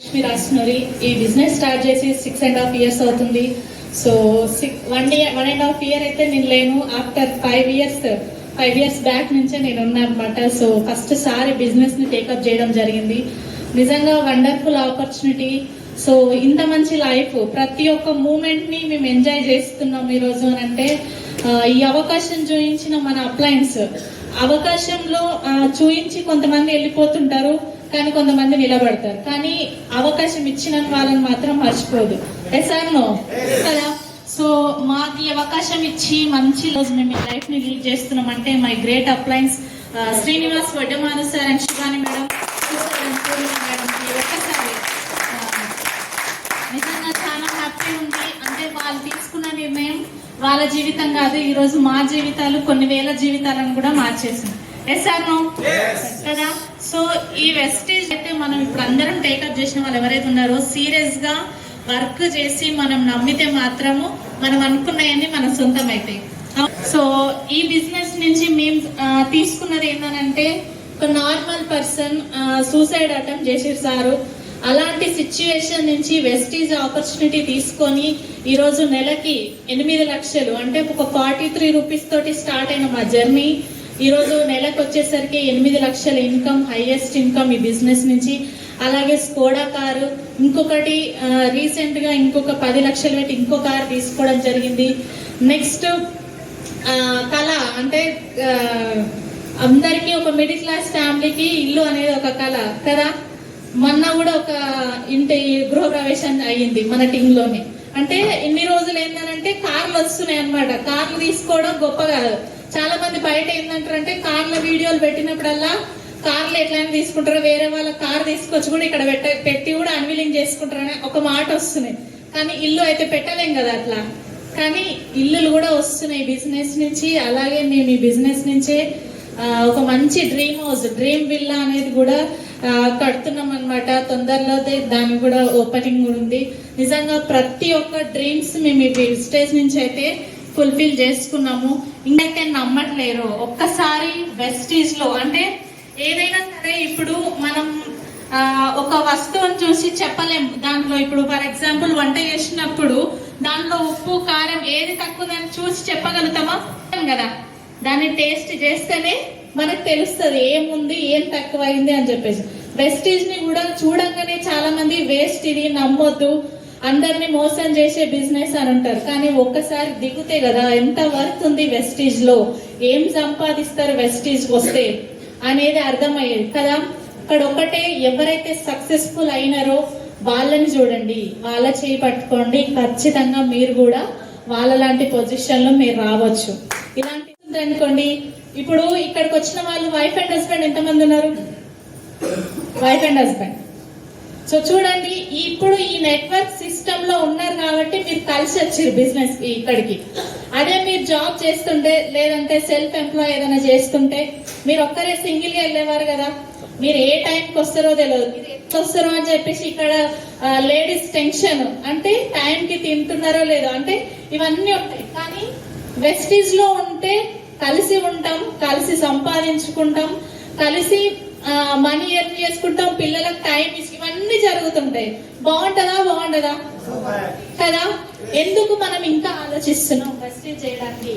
లక్ష్మి రాస్తున్నది ఈ business start చేసి సిక్స్ అండ్ హాఫ్ ఇయర్స్ అవుతుంది. So six one year one and half year అయితే నేను లేను. After five years five years back నుంచే నేను ఉన్నానమాట సో ఫస్ట్ సారి బిజినెస్ని టేకప్ చేయడం జరిగింది. నిజంగా వండర్ఫుల్ ఆపర్చునిటీ సో ఇంత మంచి లైఫ్ ప్రతి ఒక్క మూమెంట్ని మేము ఎంజాయ్ చేస్తున్నాం ఈ రోజు అని అంటే ఈ అవకాశం చూపించిన మన అప్లయన్స్ అవకాశంలో చూయించి కొంతమంది వెళ్ళిపోతుంటారు. కానీ కొంతమంది నిలబడతారు. కానీ అవకాశం ఇచ్చిన వాళ్ళని మాత్రం మర్చిపోదు. ఎస్ ఆర్ నో కదా? సో మాకు అవకాశం ఇచ్చి మంచి రోజు మేము ఈ లైఫ్ని లీడ్ చేస్తున్నాం. అంటే my great appliances Srinivas Vaddamanu sir and Shivani madam. Madam ఒక్కసారి నిజంగా చాలా హ్యాపీ ఉంది. అంటే వాళ్ళు తీసుకున్న నిర్ణయం వాళ్ళ జీవితం కాదు. ఈ రోజు మా జీవితాలు కొన్ని వేల జీవితాలను కూడా మార్చేసింది. ఎస్ ఆర్ నో కదా? సో ఈ వెస్టేజ్ అయితే మనం ఇప్పుడు అందరం టేకప్ చేసిన వాళ్ళు ఎవరైతే ఉన్నారో సీరియస్గా వర్క్ చేసి మనం నమ్మితే మాత్రము మనం అనుకున్నవన్నీ మన సొంతం అవుతాయి సో ఈ బిజినెస్ నుంచి మేము తీసుకున్నది ఏంటంటే ఒక నార్మల్ పర్సన్ సూసైడ్ అటెంప్ట్ చేసారు సారు. అలాంటి సిచ్యువేషన్ నుంచి వెస్టీజ్ ఆపర్చునిటీ తీసుకొని ఈ రోజు నెలకి ఎనిమిది లక్షలు అంటే ఒక ఫార్టీ త్రీ రూపీస్ తోటి స్టార్ట్ అయిన మా జర్నీ ఈరోజు నెలకు వచ్చేసరికి ఎనిమిది లక్షల ఇన్కమ్ హైయెస్ట్ ఇన్కమ్ ఈ బిజినెస్ నుంచి. అలాగే స్కోడా కారు ఇంకొకటి రీసెంట్గా ఇంకొక పది లక్షలు పెట్టి ఇంకో కారు తీసుకోవడం జరిగింది. నెక్స్ట్ కళ అంటే అందరికీ ఒక మిడిల్ క్లాస్ ఫ్యామిలీకి ఇల్లు అనేది ఒక కళ కదా? మొన్న కూడా ఒక ఇంటి గృహప్రవేశం అయ్యింది మన టీంలోనే. అంటే ఇన్ని రోజులు ఏంటంటే కార్లు వస్తున్నాయి అన్నమాట కార్లు తీసుకోవడం గొప్ప కాదు. చాలా మంది బయట ఏంటంటారంటే కార్ల వీడియోలు పెట్టినప్పుడల్లా కార్లు ఎట్లయినా తీసుకుంటారో వేరే వాళ్ళ కార్ తీసుకొచ్చి కూడా ఇక్కడ పెట్ట పెట్టి కూడా అన్విలింగ్ చేసుకుంటారని ఒక మాట వస్తున్నాయి. కానీ ఇల్లు అయితే పెట్టలేం కదా అట్లా. కానీ ఇల్లులు కూడా వస్తున్నాయి బిజినెస్ నుంచి. అలాగే మేము ఈ బిజినెస్ నుంచే ఒక మంచి డ్రీమ్ హౌస్ డ్రీమ్ విల్లా అనేది కూడా కడుతున్నాం అనమాట తొందరలో దానికి కూడా ఓపెనింగ్ కూడా ఉంది. నిజంగా ప్రతి ఒక్క డ్రీమ్స్ మేము ఈ స్టేజ్ నుంచి అయితే ఫుల్ఫిల్ చేసుకున్నాము. ఇంకైతే నమ్మట్లేరు. ఒక్కసారి వెస్టీజ్లో అంటే ఏదైనా సరే ఇప్పుడు మనం ఒక వస్తువుని చూసి చెప్పలేం. దాంట్లో ఇప్పుడు ఫర్ ఎగ్జాంపుల్ వంట చేసినప్పుడు దాంట్లో ఉప్పు కారం ఏది తక్కువదని చూసి చెప్పగలుగుతామా? కదా. దాన్ని టేస్ట్ చేస్తేనే మనకు తెలుస్తుంది ఏముంది ఏం తక్కువ అయింది అని చెప్పేసి. వెస్టీజ్ని కూడా చూడంగానే చాలా మంది వేస్ట్ ఇది నమ్మొద్దు. అందరిని మోసం చేసే బిజినెస్ అని ఉంటారు కానీ ఒక్కసారి దిగుతే కదా ఎంత వర్త్ ఉంది వెస్టీజ్లో? ఏం సంపాదిస్తారు వెస్టీజ్ వస్తే? అనేది అర్థమయ్యేది. కదా? ఇక్కడ ఒకటే ఎవరైతే సక్సెస్ఫుల్ అయినారో వాళ్ళని చూడండి. వాళ్ళ చేయి పట్టుకోండి. ఖచ్చితంగా మీరు కూడా వాళ్ళ లాంటి పొజిషన్లో మీరు రావచ్చు. ఇలాంటి అనుకోండి. ఇప్పుడు ఇక్కడికి వచ్చిన వాళ్ళు వైఫ్ అండ్ హస్బెండ్ ఎంతమంది ఉన్నారు? వైఫ్ అండ్ హస్బెండ్ సో చూడండి ఇప్పుడు ఈ నెట్వర్క్ సిస్టమ్లో ఉన్నారు కాబట్టి మీరు కలిసి వచ్చారు బిజినెస్ ఇక్కడికి. అదే మీరు జాబ్ చేస్తుంటే లేదంటే సెల్ఫ్ ఎంప్లాయ్ ఏదైనా చేస్తుంటే మీరు ఒక్కరే సింగిల్గా వెళ్ళేవారు కదా? మీరు ఏ టైంకి వస్తారో తెలియదు వస్తారో అని చెప్పేసి ఇక్కడ లేడీస్ టెన్షన్ అంటే టైంకి తింటున్నారో లేదో. అంటే ఇవన్నీ ఉంటాయి. కానీ వెస్టీజ్లో ఉంటే కలిసి ఉంటాం కలిసి సంపాదించుకుంటాం కలిసి మనీ ఎర్న్ చేసుకుంటాం పిల్లలకు టైం ఇచ్చి ఇవన్నీ జరుగుతుంటాయి. బాగుంటుందా బాగుంటుందా కదా? ఎందుకు మనం ఇంకా ఆలోచిస్తున్నాం వెస్టీజ్ చేయడానికి?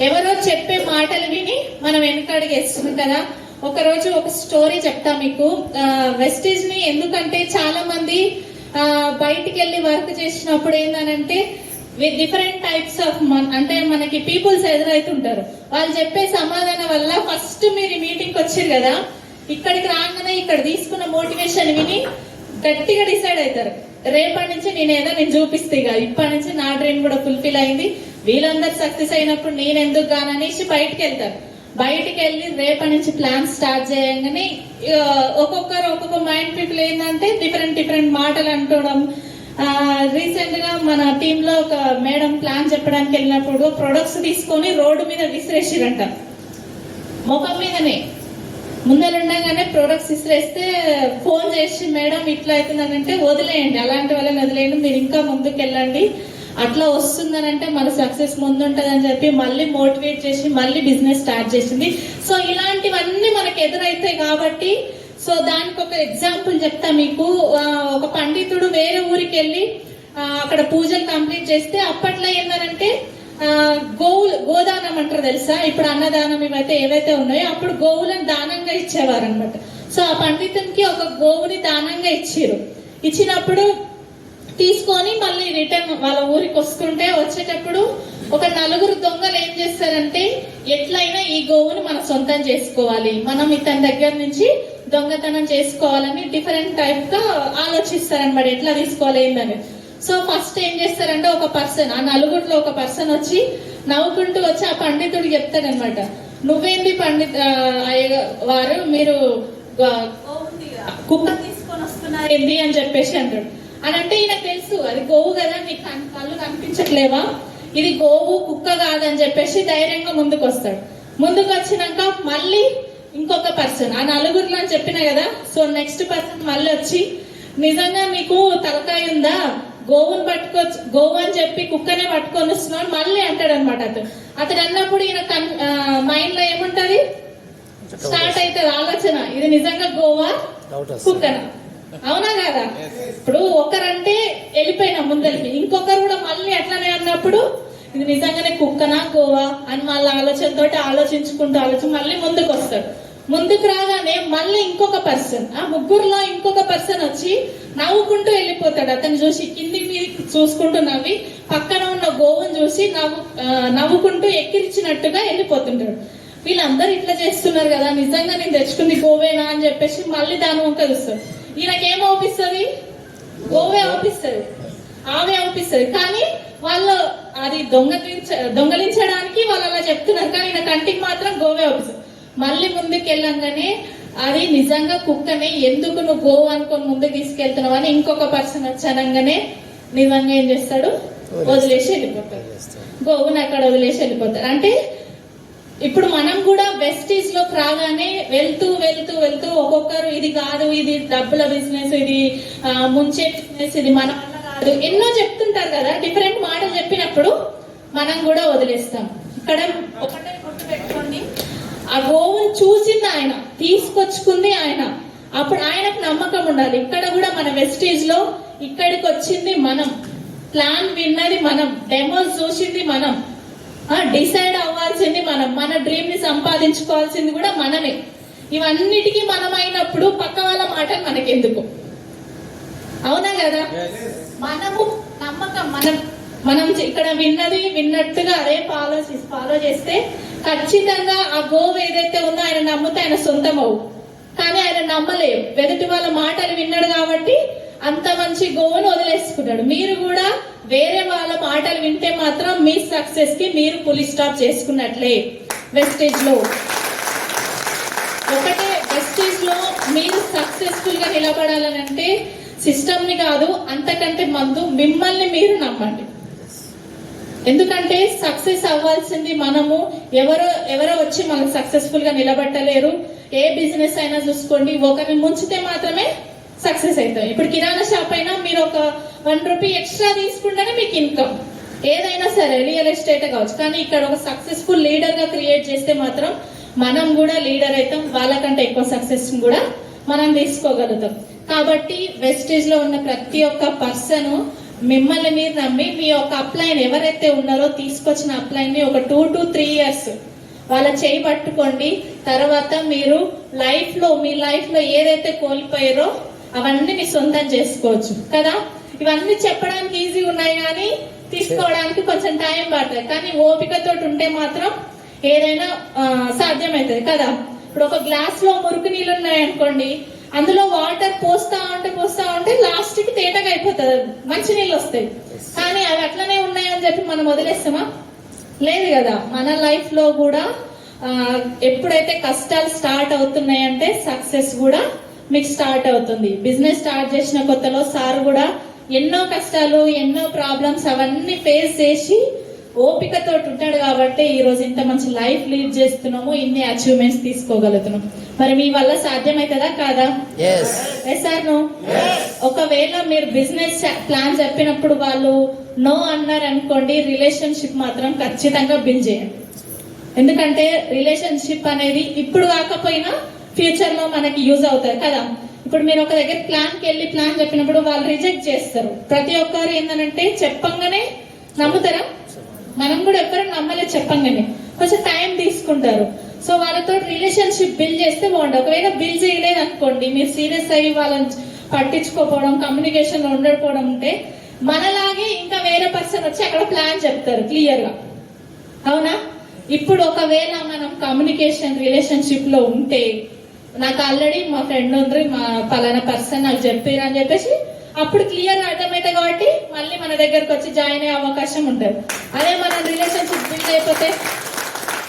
ఎవరో చెప్పే మాటలు విని మనం వెనకడుగేస్తున్నాం కదా? ఒక రోజు ఒక స్టోరీ చెప్తా మీకు. వెస్టేజ్ని ఎందుకంటే చాలా మంది బయటికి వెళ్ళి వర్క్ చేసినప్పుడు ఏంటనంటే డిఫరెంట్ టైప్స్ ఆఫ్ అంటే మనకి పీపుల్స్ ఎదురైతుంటారు. వాళ్ళు చెప్పే సమాధానం వల్ల ఫస్ట్ మీరు మీటింగ్ వచ్చారు కదా ఇక్కడికి రాగానే ఇక్కడ తీసుకున్న మోటివేషన్ విని గట్టిగా డిసైడ్ అవుతారు. రేపటి నుంచి నేను ఏదో నేను చూపిస్తే ఇక. ఇప్పటి నుంచి నా డ్రీమ్ కూడా ఫుల్ఫిల్ అయింది. వీళ్ళందరూ సక్సెస్ అయినప్పుడు నేను ఎందుకు గాననేసి బయటికి వెళ్తారు. బయటికి వెళ్ళి రేపటి నుంచి ప్లాన్ స్టార్ట్ చేయగానే ఇక ఒక్కొక్కరు ఒక్కొక్క మైండ్ పీపుల్ ఏంటంటే డిఫరెంట్ డిఫరెంట్ మాటలు అంటడం రీసెంట్గా మన టీమ్లో ఒక మేడం ప్లాన్ చెప్పడానికి వెళ్ళినప్పుడు ప్రొడక్ట్స్ తీసుకొని రోడ్డు మీద విసిరేసిరంట. ముఖం మీదనే. ముందరుండగానే ప్రొడక్ట్స్ ఇసిరేస్తే ఫోన్ చేసి మేడం ఇట్లా అవుతుందనంటే వదిలేయండి. అలాంటి వాళ్ళని వదిలేయండి. మీరు ఇంకా ముందుకు వెళ్ళండి అట్లా వస్తుందనంటే మన సక్సెస్ ముందుంటదని చెప్పి మళ్ళీ మోటివేట్ చేసి మళ్ళీ బిజినెస్ స్టార్ట్ చేసింది. సో ఇలాంటివన్నీ మనకు ఎదురైతాయి కాబట్టి సో దానికి ఒక ఎగ్జాంపుల్ చెప్తా మీకు. ఒక పండితుడు వేరే ఊరికి వెళ్ళి అక్కడ పూజలు కంప్లీట్ చేస్తే అప్పట్లో ఏంటంటే గోవు గోవులు గోదానం అంటారు తెలుసా? ఇప్పుడు అన్నదానం ఇవైతే ఏవైతే ఉన్నాయో అప్పుడు గోవులను దానంగా ఇచ్చేవారు అనమాట సో ఆ పండితునికి ఒక గోవుని దానంగా ఇచ్చిరు ఇచ్చినప్పుడు తీసుకొని మళ్ళీ రిటర్న్ వాళ్ళ ఊరికి వస్తుంటే వచ్చేటప్పుడు ఒక నలుగురు దొంగలు ఏం చేస్తారంటే ఎట్లయినా ఈ గోవుని మనం సొంతం చేసుకోవాలి. మనం ఇతని దగ్గర నుంచి దొంగతనం చేసుకోవాలని డిఫరెంట్ టైప్గా ఆలోచిస్తారనమాట ఎట్లా తీసుకోవాలి ఏందని. సో ఫస్ట్ ఏం చేస్తారంటే ఒక పర్సన్ ఆ నలుగురిలో ఒక పర్సన్ వచ్చి నవ్వుకుంటూ వచ్చి ఆ పండితుడు చెప్తాడనమాట నువ్వేంది పండిత్ వారు మీరు కుక్క తీసుకొని వస్తున్నారు. ఏంది? అని చెప్పేసి అంటాడు. అని అంటే ఈయన తెలుసు. అది గోవు కదా కన్- కళ్ళు కనిపించట్లేవా? ఇది గోవు కుక్క కాదని చెప్పేసి ధైర్యంగా ముందుకు వస్తాడు ముందుకు వచ్చినాక మళ్ళీ ఇంకొక పర్సన్. ఆ నలుగురిలో అని చెప్పిన కదా? సో నెక్స్ట్ పర్సన్ మళ్ళీ వచ్చి నిజంగా నీకు తలకాయ ఉందా? గోవుని పట్టుకోవచ్చు గోవు అని చెప్పి కుక్కనే పట్టుకొని వస్తున్నాడు మళ్ళీ అంటాడు అనమాట అతను అతడు అన్నప్పుడు ఈయన మైండ్లో ఏముంటది? స్టార్ట్ అవుతుంది ఆలోచన. ఇది నిజంగా గోవా? కుక్కన? అవునా కదా? ఇప్పుడు ఒకరంటే వెళ్ళిపోయినా ముందరికి. ఇంకొకరు కూడా మళ్ళీ అట్లనే అన్నప్పుడు ఇది నిజంగానే కుక్కనా గోవా అని మళ్ళీ ఆలోచనతోటి ఆలోచించుకుంటూ ఆలోచన మళ్ళీ ముందుకు వస్తాడు ముందుకు రాగానే మళ్ళీ ఇంకొక పర్సన్ ఆ ముగ్గురులో ఇంకొక పర్సన్ వచ్చి నవ్వుకుంటూ వెళ్ళిపోతాడు. అతను చూసి కింది మీద చూసుకుంటూ నవ్వి పక్కన ఉన్న గోవును చూసి నవ్వు నవ్వుకుంటూ ఎక్కిరిచినట్టుగా వెళ్ళిపోతుంటాడు. వీళ్ళందరూ ఇట్లా చేస్తున్నారు కదా నిజంగా నేను తెచ్చుకుంది గోవేనా అని చెప్పేసి మళ్ళీ దాని వంక చూస్తాడు ఈయనకేం అవుపిస్తుంది గోవే అవుపిస్తుంది ఆవే అవుపిస్తుంది కానీ వాళ్ళు అది దొంగలించ దొంగలించడానికి వాళ్ళు అలా చెప్తున్నారు. కానీ ఈయన కంటికి మాత్రం గోవే అవుపిస్తుంది మళ్ళీ ముందుకు వెళ్ళంగానే అది నిజంగా కుక్కనే ఎందుకు నువ్వు గోవు అనుకొని ముందుకు తీసుకెళ్తున్నావు అని ఇంకొక పర్సన్ వచ్చానంగానే నిజంగా ఏం చేస్తాడు? వదిలేసి వెళ్ళిపోతాడు. గోవుని అక్కడ వదిలేసి వెళ్ళిపోతారు అంటే ఇప్పుడు మనం కూడా వెస్టీజ్లోకి రాగానే వెళ్తూ వెళ్తూ వెళ్తూ ఒక్కొక్కరు ఇది కాదు ఇది డబ్బుల బిజినెస్ ఇది ముంచే బిజినెస్ ఇది మన వల్ల కాదు. ఎన్నో చెప్తుంటారు కదా డిఫరెంట్ మాటలు చెప్పినప్పుడు మనం కూడా వదిలేస్తాం. ఇక్కడ ఒకటే గుర్తు పెట్టుకోండి. ఆ గోవును చూసింది ఆయన తీసుకొచ్చుకుంది ఆయన. అప్పుడు ఆయనకు నమ్మకం ఉండాలి. ఇక్కడ కూడా మన వెస్టీజ్లో ఇక్కడికి వచ్చింది మనం. ప్లాన్ విన్నది మనం. డెమోస్ చూసింది మనం. డిసైడ్ అవ్వాల్సింది మనం. మన డ్రీమ్ని సంపాదించుకోవాల్సింది కూడా మనమే. ఇవన్నిటికీ మనం అయినప్పుడు పక్క వాళ్ళ మాట మనకెందుకు? అవునా కదా? మనము నమ్మకం మనం మనం ఇక్కడ విన్నది విన్నట్టుగా అదే ఫాలో ఫాలో చేస్తే ఖచ్చితంగా ఆ గోవ్ ఏదైతే ఉందో ఆయన నమ్మితే ఆయన సొంతం అవు కానీ ఆయన నమ్మలేవు. వెదటి వాళ్ళ మాటలు విన్నాడు కాబట్టి అంత మంచి గోవును వదిలేసుకుంటాడు. మీరు కూడా వేరే వాళ్ళ మాటలు వింటే మాత్రం మీ సక్సెస్కి మీరు పులి స్టాప్ చేసుకున్నట్లే. వెస్టేజ్లో. ఒకటే వెస్టేజ్లో మీరు సక్సెస్ఫుల్గా నిలబడాలనంటే సిస్టమ్ని కాదు అంతకంటే మందు మిమ్మల్ని మీరు నమ్మండి. ఎందుకంటే సక్సెస్ అవ్వాల్సింది మనము. ఎవరో ఎవరో వచ్చి మనకు సక్సెస్ఫుల్గా నిలబెట్టలేరు. ఏ బిజినెస్ అయినా చూసుకోండి. ఒకరిని ముంచితే మాత్రమే సక్సెస్ అవుతాం ఇప్పుడు కిరాణా షాప్ అయినా మీరు ఒక వన్ రూపీ ఎక్స్ట్రా తీసుకుంటేనే మీకు ఇన్కమ్. ఏదైనా సరే రియల్ ఎస్టేట్ కావచ్చు. కానీ ఇక్కడ ఒక సక్సెస్ఫుల్ లీడర్గా క్రియేట్ చేస్తే మాత్రం మనం కూడా లీడర్ అవుతాం. వాళ్ళకంటే ఎక్కువ సక్సెస్ కూడా మనం తీసుకోగలుగుతాం. కాబట్టి వెస్టేజ్లో ఉన్న ప్రతి ఒక్క పర్సన్ మిమ్మల్ని మీరు నమ్మి మీ యొక్క అప్లైన్ ఎవరైతే ఉన్నారో తీసుకొచ్చిన అప్లైన్ని ఒక టూ టు త్రీ ఇయర్స్ వాళ్ళ చేయి పట్టుకోండి. తర్వాత మీరు లైఫ్లో మీ లైఫ్లో ఏదైతే కోల్పోయారో అవన్నీ మీ సొంతం చేసుకోవచ్చు కదా? ఇవన్నీ చెప్పడానికి ఈజీ ఉన్నాయి కానీ తీసుకోవడానికి కొంచెం టైం పడుతుంది. కానీ ఓపికతో ఉంటే మాత్రం ఏదైనా ఆ, సాధ్యమవుతుంది కదా? ఇప్పుడు ఒక గ్లాస్లో మురికి నీళ్ళు ఉన్నాయి అనుకోండి అందులో వాటర్ పోస్తా ఉంటే పోస్తా ఉంటే లాస్ట్కి తేటగా అయిపోతుంది. మంచి నీళ్ళు వస్తాయి. కానీ అవి అట్లనే ఉన్నాయని చెప్పి మనం వదిలేస్తామా? లేదు కదా. మన లైఫ్లో కూడా ఎప్పుడైతే కష్టాలు స్టార్ట్ అవుతున్నాయంటే సక్సెస్ కూడా మీకు స్టార్ట్ అవుతుంది. బిజినెస్ స్టార్ట్ చేసిన కొత్తలో సార్ కూడా ఎన్నో కష్టాలు ఎన్నో ప్రాబ్లమ్స్ అవన్నీ ఫేస్ చేసి ఓపికతో ఉంటాడు కాబట్టి ఈ రోజు ఇంత మంచి లైఫ్ లీడ్ చేస్తున్నాము ఇన్ని అచీవ్మెంట్స్ తీసుకోగలుగుతున్నాం. మరి మీ వల్ల సాధ్యమవుతుందా కాదా? నో ఒకవేళ మీరు బిజినెస్ ప్లాన్ చెప్పినప్పుడు వాళ్ళు నో అన్నారు అనుకోండి రిలేషన్షిప్ మాత్రం ఖచ్చితంగా బిల్ చేయండి. ఎందుకంటే రిలేషన్షిప్ అనేది ఇప్పుడు కాకపోయినా ఫ్యూచర్లో మనకి యూజ్ అవుతాయి కదా. ఇప్పుడు మీరు ఒక దగ్గర ప్లాన్కి వెళ్ళి ప్లాన్ చెప్పినప్పుడు వాళ్ళు రిజెక్ట్ చేస్తారు. ప్రతి ఒక్కరు ఏంటంటే చెప్పంగానే నమ్ముతారా? మనం కూడా ఎవ్వరు నమ్మలేదు చెప్పంగానే. కొంచెం టైం తీసుకుంటారు. సో వాళ్ళతో రిలేషన్షిప్ బిల్డ్ చేస్తే బాగుంటుంది. ఒకవేళ బిల్డ్ చేయలేదు అనుకోండి మీరు సీరియస్ అయ్యి వాళ్ళని పట్టించుకోపోవడం కమ్యూనికేషన్ ఉండకపోవడం ఉంటే మనలాగే ఇంకా వేరే పర్సన్ వచ్చి అక్కడ ప్లాన్ చెప్తారు క్లియర్గా. అవునా? ఇప్పుడు ఒకవేళ మనం కమ్యూనికేషన్ రిలేషన్షిప్లో ఉంటే నాకు ఆల్రెడీ మా ఫ్రెండ్ ఉంది మా పలానా పర్సన్ నాకు చెప్పారు అని చెప్పేసి అప్పుడు క్లియర్ అర్థమైతే కాబట్టి మళ్ళీ మన దగ్గరకు వచ్చి జాయిన్ అయ్యే అవకాశం ఉంటుంది. అదే మన రిలేషన్షిప్ బిల్డ్ అయిపోతే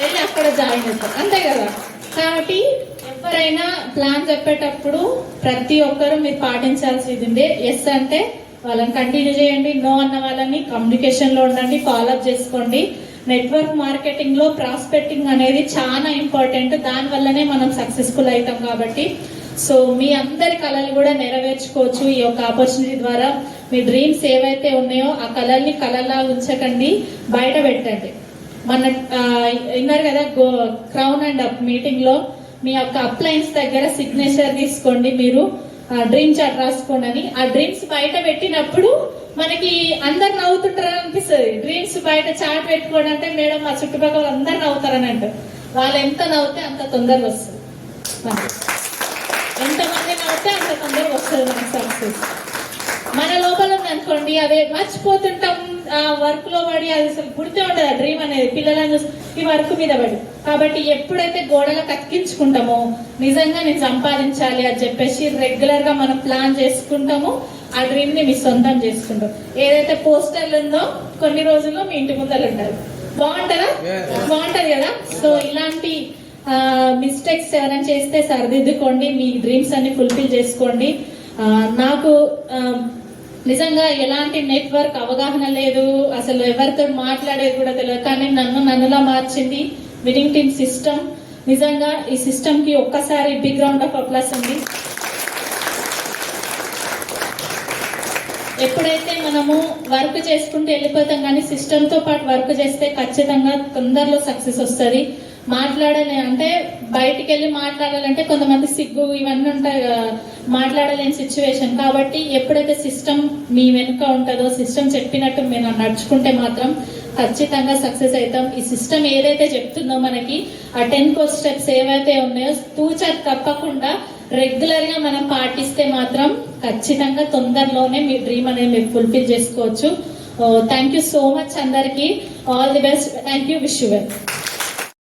వెళ్ళి అక్కడ జాయిన్ అవుతాం. అంతే కదా? కాబట్టి ఎవరైనా ప్లాన్ చెప్పేటప్పుడు ప్రతి ఒక్కరు మీరు పాటించాల్సింది ఎస్ అంటే వాళ్ళని కంటిన్యూ చేయండి నో అన్న వాళ్ళని కమ్యూనికేషన్లో ఉండండి ఉండండి ఫాలోఅప్ చేసుకోండి. నెట్వర్క్ మార్కెటింగ్లో ప్రాస్పెక్టింగ్ అనేది చాలా ఇంపార్టెంట్. దాని వల్లనే మనం సక్సెస్ఫుల్ అవుతాం కాబట్టి. సో మీ అందరి కళలు కూడా నెరవేర్చుకోవచ్చు ఈ యొక్క ఆపర్చునిటీ ద్వారా. మీ డ్రీమ్స్ ఏవైతే ఉన్నాయో ఆ కళల్ని కళలా ఉంచకండి బయట పెట్టండి. మన విన్నారు కదా గో క్రౌన్ అండ్ అప్ మీటింగ్లో మీ యొక్క అప్లయన్స్ దగ్గర సిగ్నేచర్ తీసుకోండి మీరు. డ్రీమ్ చార్ట్ రాసుకోండి అని. ఆ డ్రీమ్స్ బయట పెట్టినప్పుడు మనకి అందరు నవ్వుతుంటారని అనిపిస్తుంది. డ్రీమ్స్ బయట చాట్ పెట్టుకోండి అంటే మేడం మా చుట్టుపక్కల అందరు నవ్వుతారని అంటారు. వాళ్ళు ఎంత నవ్వుతే అంత తొందరగా వస్తుంది. ఎంతమంది నవ్వుతే అంత తొందరగా వస్తుంది మనకి సక్సెస్ మన లోపల ఉంది అనుకోండి అదే మర్చిపోతుంటాం. వర్క్లో పడి అది అసలు గుర్తే ఉండదు ఆ డ్రీమ్ అనేది. పిల్లలను ఈ వర్క్ మీద పడి. కాబట్టి ఎప్పుడైతే గోడలకు అతికించుకుంటామో నిజంగా నేను సంపాదించాలి అని చెప్పేసి రెగ్యులర్గా మనం ప్లాన్ చేసుకుంటామో ఆ డ్రీమ్ని మీ సొంతం చేసుకుంటాం. ఏదైతే పోస్టర్లు ఉందో కొన్ని రోజుల్లో మీ ఇంటి ముందర ఉంటారు. బాగుంటుందా? బాగుంటది కదా? సో ఇలాంటి మిస్టేక్స్ ఎవరైనా చేస్తే సరిదిద్దుకోండి మీ డ్రీమ్స్ అన్ని ఫుల్ఫిల్ చేసుకోండి. నాకు నిజంగా ఎలాంటి నెట్వర్క్ అవగాహన లేదు. అసలు ఎవరితో మాట్లాడేది కూడా తెలియదు. కానీ నన్ను నన్నులా మార్చింది విడింగ్ టీమ్ సిస్టమ్. నిజంగా ఈ సిస్టమ్కి ఒక్కసారి బిగ్ రౌండ్ ఆఫ్ అప్లాస్ ఉంది ఎప్పుడైతే మనము వర్క్ చేసుకుంటూ వెళ్ళిపోతాం కానీ సిస్టమ్తో పాటు వర్క్ చేస్తే ఖచ్చితంగా తొందరలో సక్సెస్ వస్తుంది. మాట్లాడాలి అంటే బయటికి వెళ్ళి మాట్లాడాలంటే కొంతమంది సిగ్గు ఇవన్నీ ఉంటాయి కదా, మాట్లాడలేని సిచ్యువేషన్ కాబట్టి ఎప్పుడైతే సిస్టమ్ మీ వెనుక ఉంటుందో సిస్టమ్ చెప్పినట్టు మేము నడుచుకుంటే మాత్రం ఖచ్చితంగా సక్సెస్ అవుతాం. ఈ సిస్టమ్ ఏదైతే చెప్తుందో మనకి ఆ టెన్ కోర్స్ స్టెప్స్ ఏవైతే ఉన్నాయో తూచా తప్పకుండా రెగ్యులర్గా మనం పాటిస్తే మాత్రం ఖచ్చితంగా తొందరలోనే మీ డ్రీమ్ అనేది మీరు ఫుల్ఫిల్ చేసుకోవచ్చు. థ్యాంక్ యూ సో మచ్ అందరికి. All the best thank you wish you well